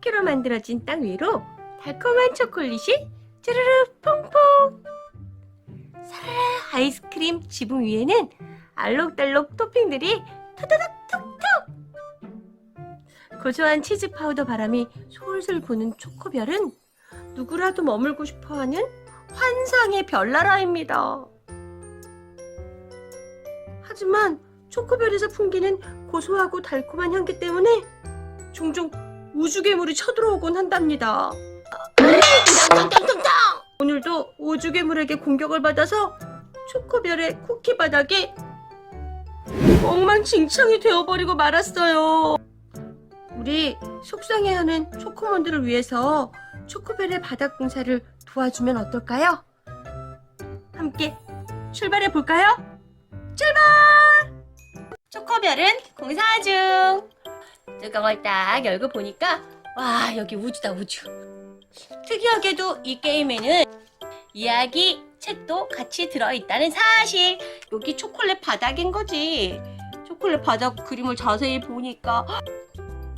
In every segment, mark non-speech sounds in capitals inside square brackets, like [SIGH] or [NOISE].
쿠키로 만들어진 땅 위로 달콤한 초콜릿이 쭈르르 퐁퐁 사라라 아이스크림 지붕 위에는 알록달록 토핑들이 토다닥 톡톡 고소한 치즈 파우더 바람이 솔솔 부는 초코별은 누구라도 머물고 싶어하는 환상의 별나라입니다. 하지만 초코별에서 풍기는 고소하고 달콤한 향기 때문에 종종 우주괴물이 쳐들어오곤 한답니다. 오늘도 우주괴물에게 공격을 받아서 초코별의 쿠키 바닥이 엉망진창이 되어버리고 말았어요. 우리 속상해하는 초코몬들을 위해서 초코별의 바닥 공사를 도와주면 어떨까요? 함께 출발해 볼까요? 출발! 초코별은 공사 중. 뚜껑을 딱 열고 보니까 와 여기 우주다 우주. 특이하게도 이 게임에는 이야기 책도 같이 들어있다는 사실. 여기 초콜릿 바닥인 거지. 초콜릿 바닥 그림을 자세히 보니까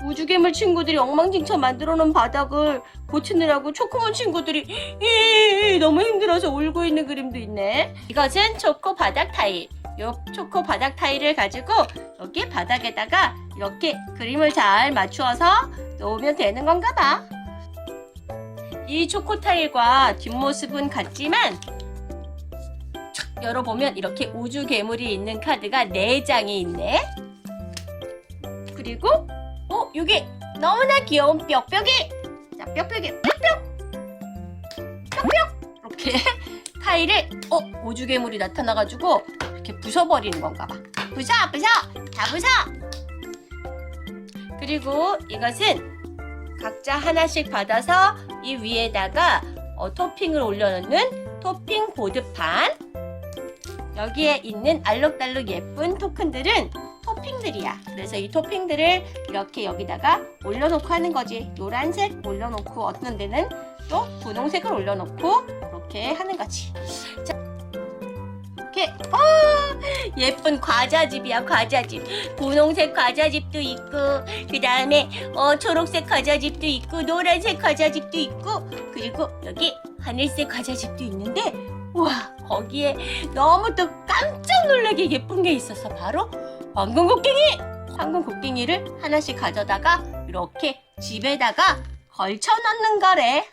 우주괴물 친구들이 엉망진창 만들어 놓은 바닥을 고치느라고 초코몬 친구들이 이 너무 힘들어서 울고 있는 그림도 있네. 이것은 초코 바닥 타일. 요 초코 바닥 타일을 가지고 여기 바닥에다가 이렇게 그림을 잘 맞추어서 놓으면 되는 건가 봐. 이 초코 타일과 뒷모습은 같지만 촥 열어보면 이렇게 우주 괴물이 있는 카드가 4장이 있네. 그리고 어 여기 너무나 귀여운 뾱뾱이. 자 뾱뾱이 뾱뾱 뾱뾱 이렇게 [LAUGHS] 타일을 어 우주 괴물이 나타나가지고 이렇게 부숴버리는 건가 봐. 부숴 부숴 다 부숴. 그리고 이것은 각자 하나씩 받아서 이 위에다가 어, 토핑을 올려놓는 토핑 보드판. 여기에 있는 알록달록 예쁜 토큰들은 토핑들이야. 그래서 이 토핑들을 이렇게 여기다가 올려놓고 하는 거지. 노란색 올려놓고 어떤 데는 또 분홍색을 올려놓고 이렇게 하는 거지. 자, 이렇게 어, 예쁜 과자집이야 과자집. 분홍색 과자집도 있고 그 다음에 어, 초록색 과자집도 있고 노란색 과자집도 있고 그리고 여기 하늘색 과자집도 있는데 와 거기에 너무 또 깜짝 놀라게 예쁜 게 있어서 바로 황금 곡괭이! 황금 곡괭이를 하나씩 가져다가 이렇게 집에다가 걸쳐 놓는 거래.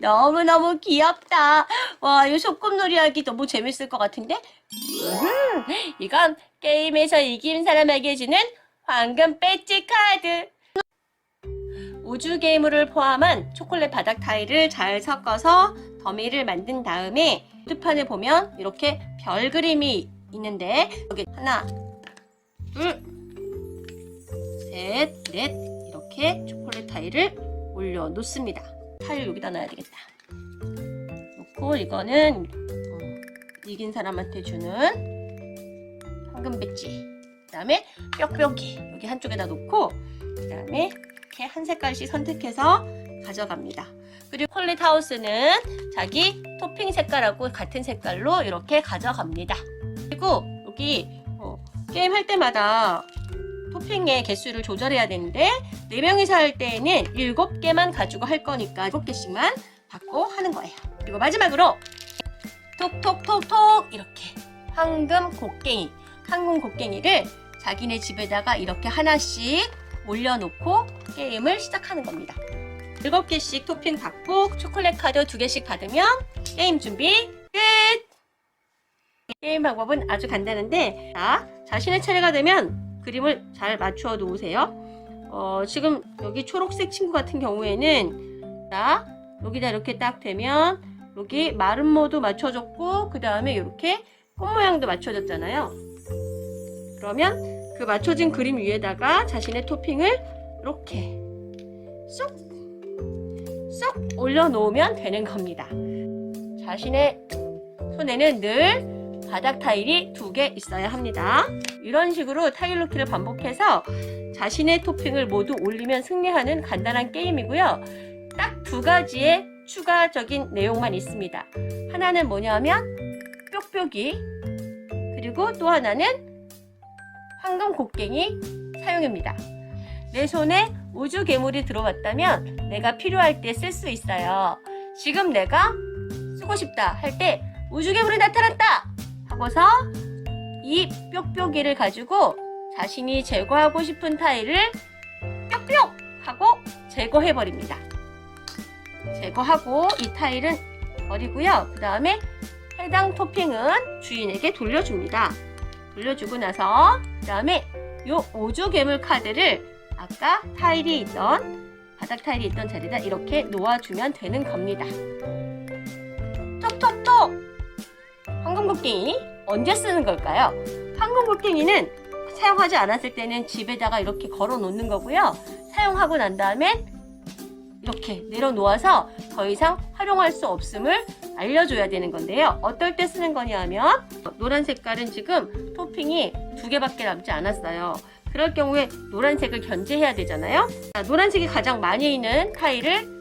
너무너무 귀엽다. 와, 이 소꿉놀이 하기 너무 재밌을 것 같은데? 음, 이건 게임에서 이긴 사람에게 주는 황금 배지 카드. 우주 게임을 포함한 초콜릿 바닥 타일을 잘 섞어서 더미를 만든 다음에 후드판에 보면 이렇게 별 그림이 있는데 여기 하나, 둘, 셋, 넷 이렇게 초콜릿 타일을 올려 놓습니다. 타일 여기다 놔야 되겠다. 놓고 이거는 어, 이긴 사람한테 주는 황금 배지. 그 다음에 뾱뾱이 여기 한쪽에다 놓고 그 다음에 이렇게 한 색깔씩 선택해서 가져갑니다. 그리고 콜릿 하우스는 자기 토핑 색깔하고 같은 색깔로 이렇게 가져갑니다. 그리고 여기 어, 게임 할 때마다 토핑의 개수를 조절해야 되는데 4명이서 할 때에는 7개만 가지고 할 거니까 7개씩만 받고 하는 거예요. 그리고 마지막으로 톡톡톡톡 이렇게 황금 곡괭이 황금 곡괭이를 자기네 집에다가 이렇게 하나씩 올려놓고 게임을 시작하는 겁니다. 7개씩 토핑 받고 초콜릿 카드 2개씩 받으면 게임 준비 끝! 게임 방법은 아주 간단한데 자, 자신의 차례가 되면 그림을 잘 맞추어 놓으세요. 어, 지금 여기 초록색 친구 같은 경우에는 자, 여기다 이렇게 딱 되면 여기 마른 모도 맞춰줬고 그 다음에 이렇게 꽃 모양도 맞춰졌잖아요. 그러면 그 맞춰진 그림 위에다가 자신의 토핑을 이렇게 쏙, 쏙 올려놓으면 되는 겁니다. 자신의 손에는 늘 바닥 타일이 두 개 있어야 합니다. 이런 식으로 타일 놓기를 반복해서 자신의 토핑을 모두 올리면 승리하는 간단한 게임이고요. 딱 두 가지의 추가적인 내용만 있습니다. 하나는 뭐냐면 뾱뾱이 그리고 또 하나는 황금 곡괭이 사용입니다. 내 손에 우주 괴물이 들어왔다면 내가 필요할 때 쓸 수 있어요. 지금 내가 쓰고 싶다 할 때 우주 괴물이 나타났다 하고서 이 뾱뾱이를 가지고 자신이 제거하고 싶은 타일을 뾱뾱 하고 제거해 버립니다. 제거하고 이 타일은 버리고요. 그 다음에 해당 토핑은 주인에게 돌려줍니다. 돌려주고 나서 그 다음에 요 오조 괴물 카드를 아까 타일이 있던 바닥 타일이 있던 자리에다 이렇게 놓아주면 되는 겁니다. 황금곡괭이 언제 쓰는 걸까요? 황금곡괭이는 사용하지 않았을 때는 집에다가 이렇게 걸어 놓는 거고요. 사용하고 난 다음에 이렇게 내려놓아서 더 이상 활용할 수 없음을 알려줘야 되는 건데요. 어떨 때 쓰는 거냐면 노란 색깔은 지금 토핑이 두 개밖에 남지 않았어요. 그럴 경우에 노란색을 견제해야 되잖아요. 자, 노란색이 가장 많이 있는 타일을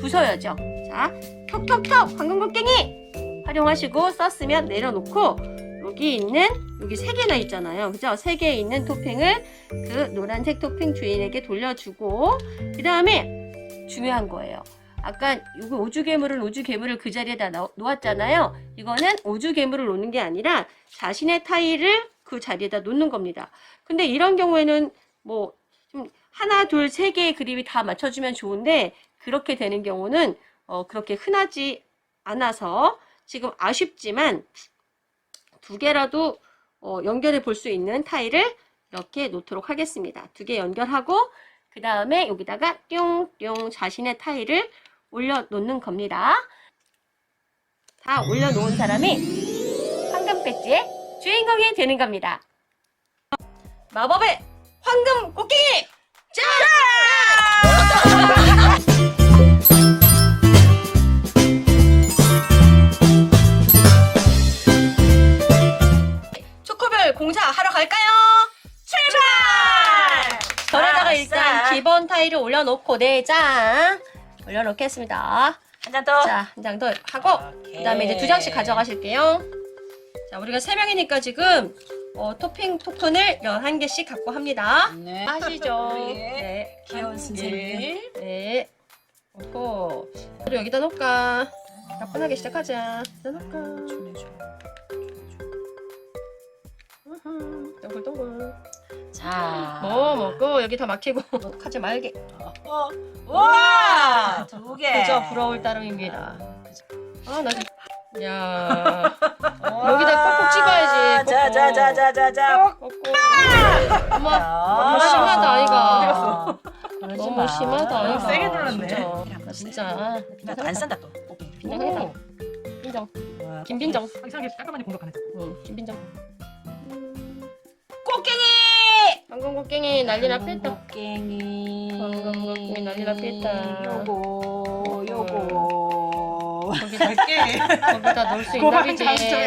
부숴야죠. 자, 톡톡톡 황금곡괭이 활용하시고 썼으면 내려놓고 여기 있는 여기 세 개나 있잖아요. 그죠? 세 개 있는 토핑을 그 노란색 토핑 주인에게 돌려주고 그 다음에 중요한 거예요. 아까 이거 오주 괴물은 오주 괴물을 그 자리에다 넣- 놓았잖아요. 이거는 오주 괴물을 놓는 게 아니라 자신의 타일을 그 자리에다 놓는 겁니다. 근데 이런 경우에는 뭐 좀 하나, 둘, 세 개의 그림이 다 맞춰주면 좋은데 그렇게 되는 경우는 어, 그렇게 흔하지 않아서 지금 아쉽지만 두 개라도 어, 연결해 볼 수 있는 타일을 이렇게 놓도록 하겠습니다. 두 개 연결하고 그 다음에 여기다가 뿅뿅 자신의 타일을 올려놓는 겁니다. 다 올려놓은 사람이 황금 배지의 주인공이 되는 겁니다. 마법의 황금 곡괭이! 짠! [LAUGHS] 올려놓고 네장 올려놓겠습니다. 한잔 더. 자, 한 장 더 하고 오케이. 그다음에 이제 두 장씩 가져가실게요. 자, 우리가 세 명이니까 지금 어, 토핑 토큰을 11개씩 갖고 합니다. 네. 아시죠? [LAUGHS] 예. 네. 귀여운 한 선생님. 개. 네. 오호. 우리 여기다 놓을까? 가뿐하게 시작하자. 여기다 놓을까? 준해줘. 우후, 동글동글. 자. 뭐 먹고 여기 다 막히고 하지 말게. 어. 와! 두 개. 그저 부러울 따름입니다. 아, 나 지금- 야. 와. 여기다 꼭꼭 찍어야지, 자. 자, 자, 자, 자, 자. 엄마, 너무 심하다, 아이가. 너무 마. 심하다, 아이가. 세게 눌렀네. 진짜. 나 진짜. 나안 쓴다 또. 빈정하겠다. 빈정. 와. 김빈정. 아, 이상하게 깔끔하게 공격하네. 응, 김빈정. 방금 곡괭이 난리 났겠다. 꽃갱이. 방금 꽃갱이 난리 났겠다. 요거, 요거. 거기다, 갈게. 거기다 넣을 수 있나 보지.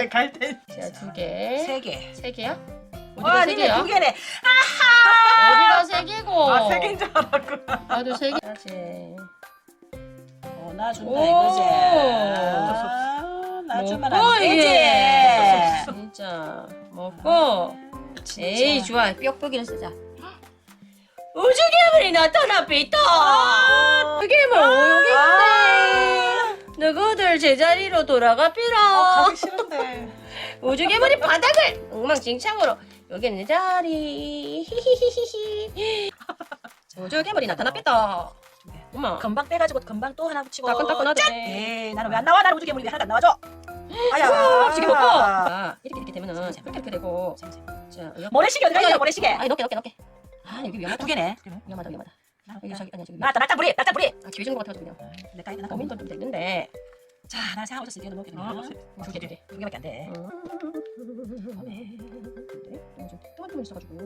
갈 때. 자, 두 개. 세 개. 세 개야? 와, 어디가 세 니네 개야? 두 개네. 어디가 세 개고? 아, 세 개인 줄 알았구나. 나도 세 개야지. 어, 놔준다 오. 이거지. 아, 놔주면 먹고 안 되지. 이게. 진짜 먹고. 진짜. 에이 좋아 뾱뾱이를 쓰자. 우주 괴물이 나타났비다. 우주 괴물 여기 있네. 누구들 제자리로 돌아가 어. 가기 싫은데. [LAUGHS] 우주 괴물이 바닥을 엉망진창으로 여기 내 자리. 히히히히히. 우주 괴물이 나타났비다. 엄마. 금방 떼가지고 금방 또 하나 붙이고. 따끈따끈하대. 짠! 에이, 나는 왜 안 나와? 나는 우주 괴물이 왜 하나도 안 나와줘? 아야. 오, 지금 먹고. 아, 이렇게 이렇게 되면은 이렇게 이렇게 되고. 자, 여기. 모래시계 어디 가냐? 모래시계. 아니 넣게 넣게 넣게. 아 여기 위험하다. 두 개네. 위험하다 위험하다. 여기 저기 아니야 저기. 나나 낙장 부리, 낙장 부리. 아 기회 준것 같아가지고 그냥. 내 까이 나 고민도 좀 됐는데. 자, 나 생각하고 있었어. 이게 아, 웃기네. 두 개, 두 개. 두 개밖에 안 돼. 좀 뜨문뜨문 있어가지고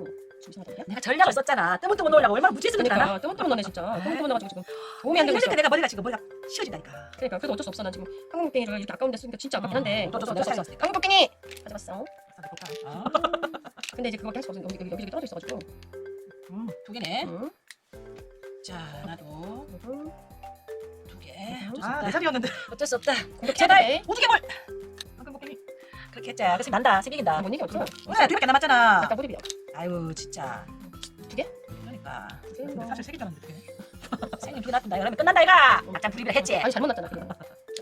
지금 이상하다. 내가 전략을 썼잖아. 뜨문뜨문 놓으려고 얼마나 알아? 그러니까 뜨문뜨문 너네 진짜 뜨문뜨문 넣어가지고 지금 도움이 안 되고 있어. 내가 머리가 지금 머리가 쉬워진다니까. 그러니까 그래도 어쩔 수 없어. 난 지금 한국뱅이를 이렇게 아까운 데 쓰니까 진짜 아깝긴 한데. 어쩔 수또 없어. 한국뱅이 가져갔어. 아, 근데 이제 그거밖에 할 수가 없어. 여기 여기 여기 떨어져 있어가지고. 음, 두 개네. 응. 자, 나도 응. 두 개. 아, 내 자리였는데. 어쩔 수 없다. 공격 제발 돼. 오주 괴물. 방금 먹기. 그렇게 했자. 그래서 난다. 생기긴다. 뭔 얘기 없어. 그래, 두 개밖에 안 남았잖아. 아까 무릎이야. 아유, 진짜. 두 개? 그러니까. 근데 사실 세개 어떡해. 생일 비가 났다 이러면 끝난다 이가 약간 불입을 했지 아니 잘못 났잖아.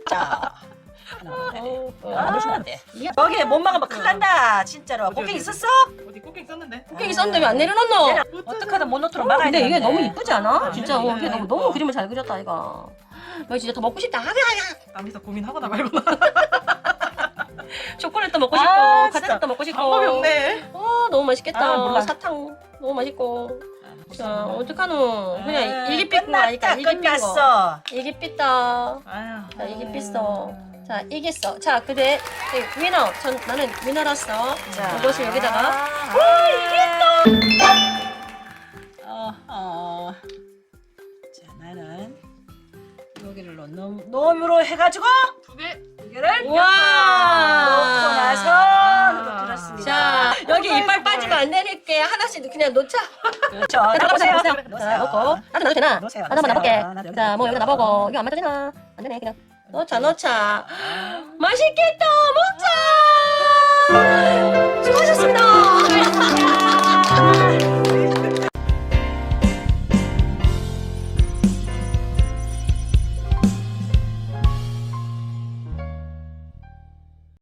자 [LAUGHS] 하나 어, 어, 아, 안 주면 안 돼. 거기에 못 막으면 큰일 난다 진짜로 어디, 꽃게 어디? 있었어? 어디 꽃게 있었는데 꽃게기 썼는데 왜 안 내려놓노? 내려- 어떡하든 못 놓도록 막아야 근데 이게 되는데. 너무 이쁘지 않아? 아, 진짜 네, 어, 이게 네. 너무 너무 그림을 잘 그렸다 이가. 나 진짜 더 먹고 싶다. 남이서 고민하거나 말거나 [LAUGHS] 초콜릿도 먹고 싶고 아, 카스테라도 먹고 싶고. 방법이 없네 어 너무 맛있겠다. 아, 몰라. 사탕 너무 맛있고. 자 아, 어떡하노? 그냥 아, 일기 삐고 아니까 끝났다 일기 삐고. 끝났어 일기 삐다. 아휴 자 이게 삐어. 자 이겼어. 자 근데 네, 위너. 전 나는 위너로서 자, 이것을 여기다가 아, 이겼다 어, 어. 자 나는 여기를 넣 놈으로 해가지고 두개 여기를 우와. 넣고 나서 들었습니다 자 여기 이빨 빠지면 안 되니까 하나씩 그냥 놓자. 그렇죠 넣으세요 넣고. 나도 넣어도 되나? 넣으세요 나도 한번. 놔볼게. 나도 자, 뭐 여기다 놔보고. 이거 안 맞아지나? 안 되네, 그냥. 넣자 넣자. [GASPS] 맛있겠다 먹자! 수고하셨습니다.